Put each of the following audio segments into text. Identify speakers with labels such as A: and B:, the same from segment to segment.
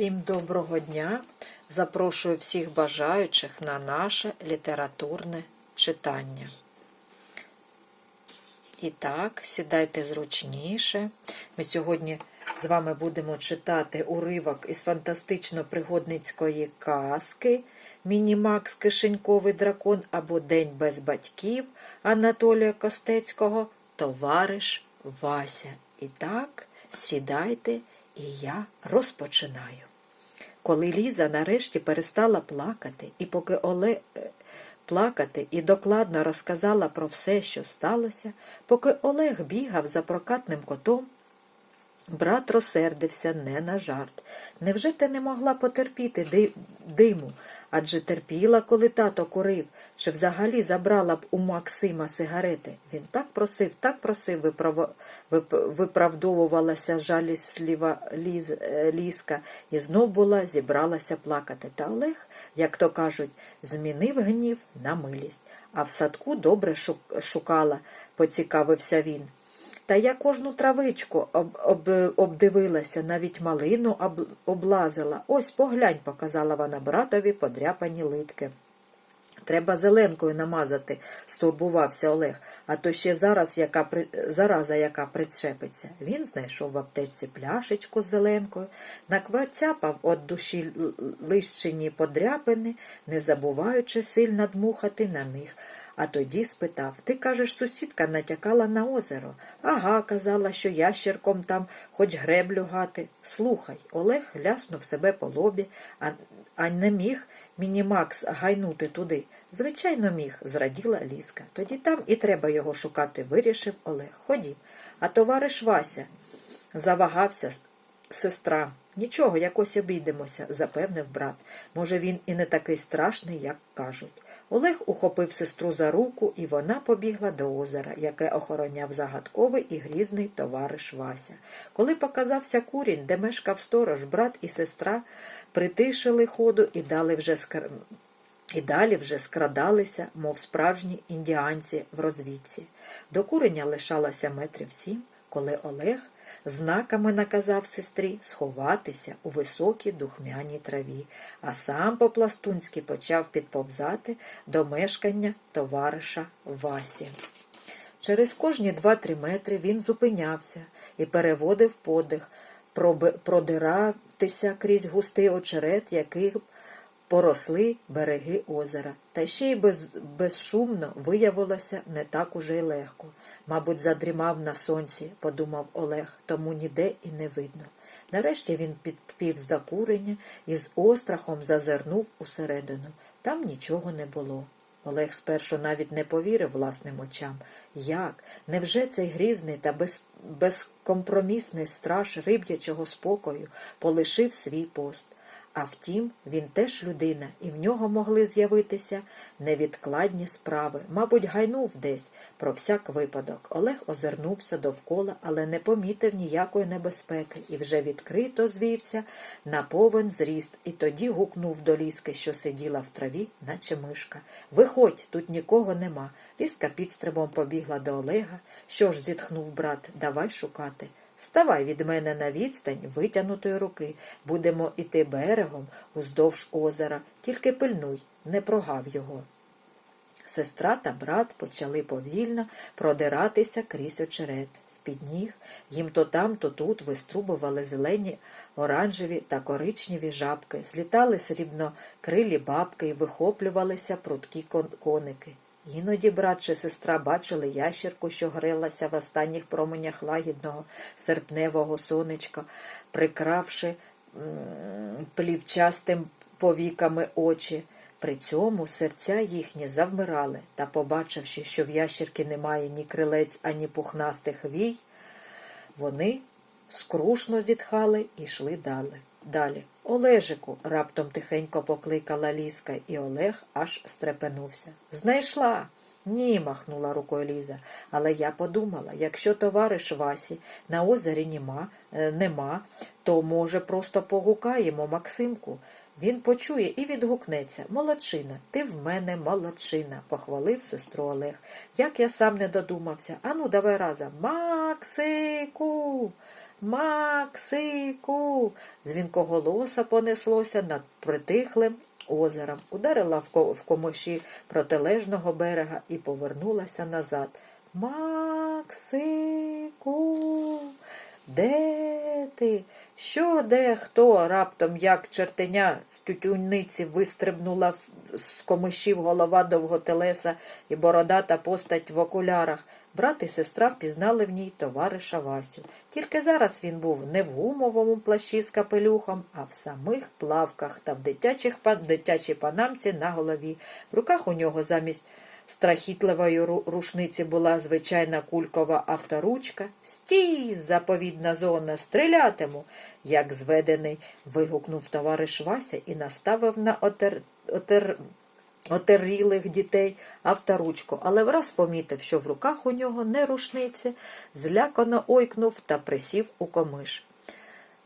A: Всім доброго дня! Запрошую всіх бажаючих на наше літературне читання. І так, сідайте зручніше. Ми сьогодні з вами будемо читати уривок із фантастично-пригодницької казки Мінімакс Кишеньковий дракон або День без батьків Анатолія Костецького Товариш Вася. І так, сідайте, і я розпочинаю. Коли Ліза нарешті перестала плакати, і поки Оле е, плакати і докладно розказала про все, що сталося, поки Олег бігав за прокатним котом, брат розсердився не на жарт. Невже ти не могла потерпіти диму? Адже терпіла, коли тато курив, чи взагалі забрала б у Максима сигарети. Він так просив, так просив, виправо- вип- виправдовувалася жалісліва Ліз, е, Ліска, і знов була, зібралася плакати. Та Олег, як то кажуть, змінив гнів на милість. А в садку добре шук- шукала, поцікавився він. Та я кожну травичку об, об, обдивилася, навіть малину об, облазила. Ось поглянь, показала вона братові подряпані литки. Треба зеленкою намазати, стурбувався Олег, а то ще зараз яка зараза, яка причепиться. Він знайшов в аптечці пляшечку з зеленкою, наквацяпав від душі л- лищині подряпини, не забуваючи сильно дмухати на них. А тоді спитав Ти кажеш, сусідка натякала на озеро. Ага, казала, що ящерком там хоч греблю гати. Слухай, Олег ляснув себе по лобі, а, а не міг мінімакс гайнути туди. Звичайно, міг, зраділа Ліска. Тоді там і треба його шукати, вирішив Олег. Ходім. А товариш Вася завагався сестра. Нічого, якось обійдемося, запевнив брат. Може, він і не такий страшний, як кажуть. Олег ухопив сестру за руку, і вона побігла до озера, яке охороняв загадковий і грізний товариш Вася. Коли показався курінь, де мешкав сторож, брат і сестра притишили ходу і дали вже скр... І далі вже скрадалися, мов справжні індіанці в розвідці. До куреня лишалося метрів сім, коли Олег знаками наказав сестрі сховатися у високій духмяній траві, а сам по-пластунськи почав підповзати до мешкання товариша Васі. Через кожні два-три метри він зупинявся і переводив подих, продиратися крізь густий очерет, який поросли береги озера. Та ще й без, безшумно виявилося не так уже й легко. Мабуть, задрімав на сонці, подумав Олег, тому ніде і не видно. Нарешті він підпівз до курення і з острахом зазирнув усередину. Там нічого не було. Олег спершу навіть не повірив власним очам. Як? Невже цей грізний та без, безкомпромісний страж риб'ячого спокою полишив свій пост? А втім, він теж людина, і в нього могли з'явитися невідкладні справи. Мабуть, гайнув десь про всяк випадок. Олег озирнувся довкола, але не помітив ніякої небезпеки і вже відкрито звівся на повен зріст, і тоді гукнув до ліски, що сиділа в траві, наче мишка. Виходь, тут нікого нема. Ліска підстрибом побігла до Олега. Що ж, зітхнув брат, давай шукати. Ставай від мене на відстань витягнутої руки. Будемо іти берегом уздовж озера. Тільки пильнуй, не прогав його. Сестра та брат почали повільно продиратися крізь очерет. З-під ніг їм то там, то тут виструбували зелені, оранжеві та коричневі жабки, злітали срібнокрилі бабки і вихоплювалися прудкі коники. Іноді брат чи сестра бачили ящерку, що грелася в останніх променях лагідного серпневого сонечка, прикравши плівчастим повіками очі. При цьому серця їхні завмирали, та, побачивши, що в ящерки немає ні крилець, ані пухнастих вій, вони скрушно зітхали і йшли далі. Олежику, раптом тихенько покликала Ліска, і Олег аж стрепенувся. Знайшла. Ні, махнула рукою Ліза. Але я подумала, якщо товариш Васі на озері нема, е, нема, то, може, просто погукаємо Максимку. Він почує і відгукнеться Молодчина, ти в мене молодчина, похвалив сестру Олег. Як я сам не додумався. Ану, давай разом. Максику. Максику. Дзвінкоголоса понеслося над притихлим озером, ударила в ко- комиші протилежного берега і повернулася назад. Максику, де ти? Що, де, хто? Раптом, як чертеня з тютюнниці вистрибнула з комишів голова довготелеса і бородата постать в окулярах. Брат і сестра впізнали в ній товариша Васю. Тільки зараз він був не в гумовому плащі з капелюхом, а в самих плавках та в дитячих дитячій панамці на голові. В руках у нього замість страхітливої рушниці була звичайна кулькова авторучка. Стій, заповідна зона, стрілятиму, як зведений, вигукнув товариш Вася і наставив на отер... отер... отерілих дітей авторучку, але враз помітив, що в руках у нього не рушниці, злякано ойкнув та присів у комиш.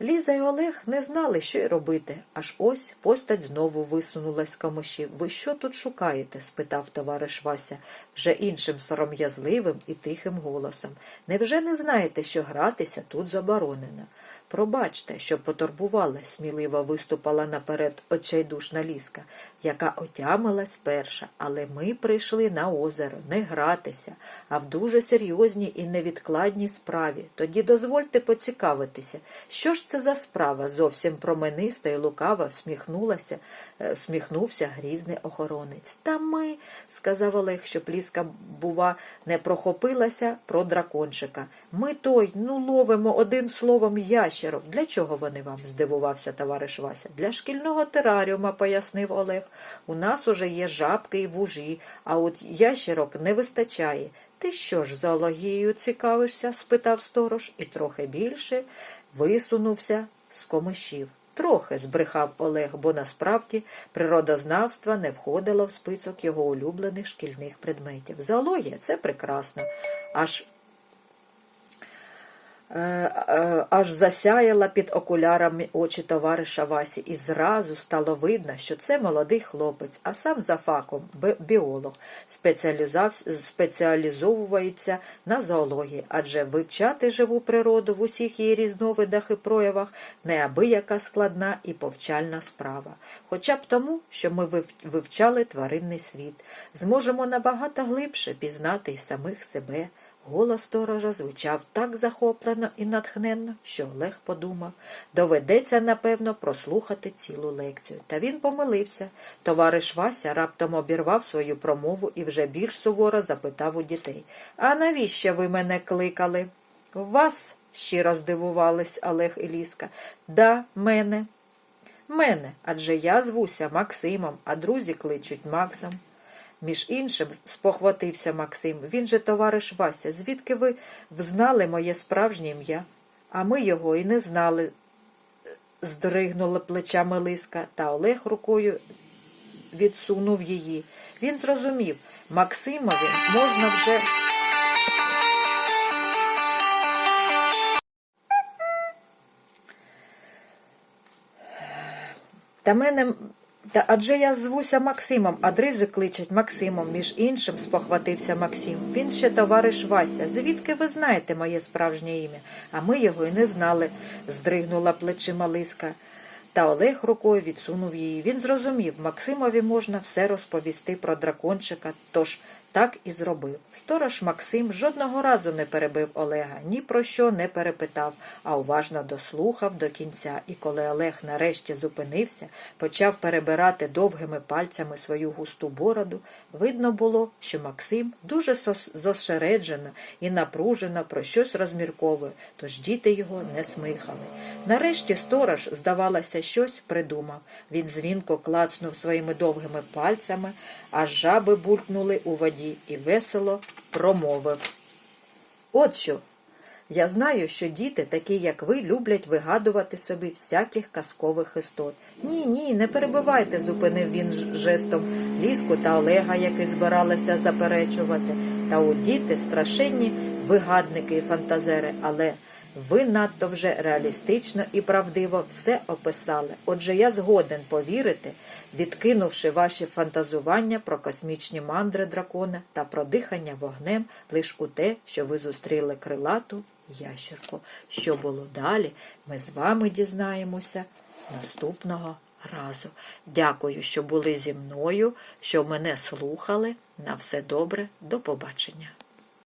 A: Ліза й Олег не знали, що й робити. Аж ось постать знову висунулась з камишів. Ви що тут шукаєте? спитав товариш Вася вже іншим сором'язливим і тихим голосом. Невже не знаєте, що гратися тут заборонено? Пробачте, що потурбувала, сміливо виступала наперед очайдушна ліска, яка отямилась перша, але ми прийшли на озеро не гратися, а в дуже серйозній і невідкладній справі. Тоді дозвольте поцікавитися, що ж це за справа? Зовсім променисто і лукаво всміхнулася, е, всміхнувся грізний охоронець. Та ми, сказав Олег, щоб ліска, бува, не прохопилася про дракончика. Ми той, ну, ловимо одним словом ящерок. Для чого вони вам? здивувався товариш Вася. Для шкільного тераріума, пояснив Олег. У нас уже є жабки і вужі, а от ящерок не вистачає. Ти що ж зоологією цікавишся? спитав сторож, і трохи більше висунувся з комишів. Трохи збрехав Олег, бо насправді природознавство не входило в список його улюблених шкільних предметів. Зоологія це прекрасно. Аж аж засяяла під окулярами очі товариша Васі, і зразу стало видно, що це молодий хлопець, а сам за факом біолог, спеціалізовується на зоології, адже вивчати живу природу в усіх її різновидах і проявах неабияка складна і повчальна справа. Хоча б тому, що ми вив- вивчали тваринний світ, зможемо набагато глибше пізнати й самих себе. Голос сторожа звучав так захоплено і натхненно, що Олег подумав, доведеться, напевно, прослухати цілу лекцію. Та він помилився. Товариш Вася раптом обірвав свою промову і вже більш суворо запитав у дітей. А навіщо ви мене кликали? Вас? щиро здивувались Олег і Ліска. Да, мене. Мене, адже я звуся Максимом, а друзі кличуть Максом. Між іншим, спохватився Максим, він же товариш Вася. Звідки ви взнали моє справжнє ім'я? А ми його і не знали, здригнула плечами Лиска, та Олег рукою відсунув її. Він зрозумів, Максимові можна вже. Та мене. Та адже я звуся Максимом, а дризу кличуть Максимом, між іншим спохватився Максим. Він ще товариш Вася. Звідки ви знаєте моє справжнє ім'я? А ми його й не знали, здригнула плечима Лиска. Та Олег рукою відсунув її. Він зрозумів, Максимові можна все розповісти про дракончика, тож так і зробив. Сторож Максим жодного разу не перебив Олега, ні про що не перепитав, а уважно дослухав до кінця. І коли Олег нарешті зупинився, почав перебирати довгими пальцями свою густу бороду, видно було, що Максим дуже зосереджено і напружено про щось розмірковує, тож діти його не смихали. Нарешті сторож, здавалося, щось придумав. Він дзвінко клацнув своїми довгими пальцями, аж жаби булькнули у воді і весело промовив. От що. Я знаю, що діти, такі як ви, люблять вигадувати собі всяких казкових істот. Ні, ні, не перебивайте, зупинив він жестом ліску та Олега, які збиралися заперечувати. Та от діти страшенні вигадники і фантазери, але ви надто вже реалістично і правдиво все описали. Отже, я згоден повірити, відкинувши ваші фантазування про космічні мандри дракона та про дихання вогнем лиш у те, що ви зустріли крилату ящерку. Що було далі, ми з вами дізнаємося наступного разу. Дякую, що були зі мною, що мене слухали. На все добре, до побачення.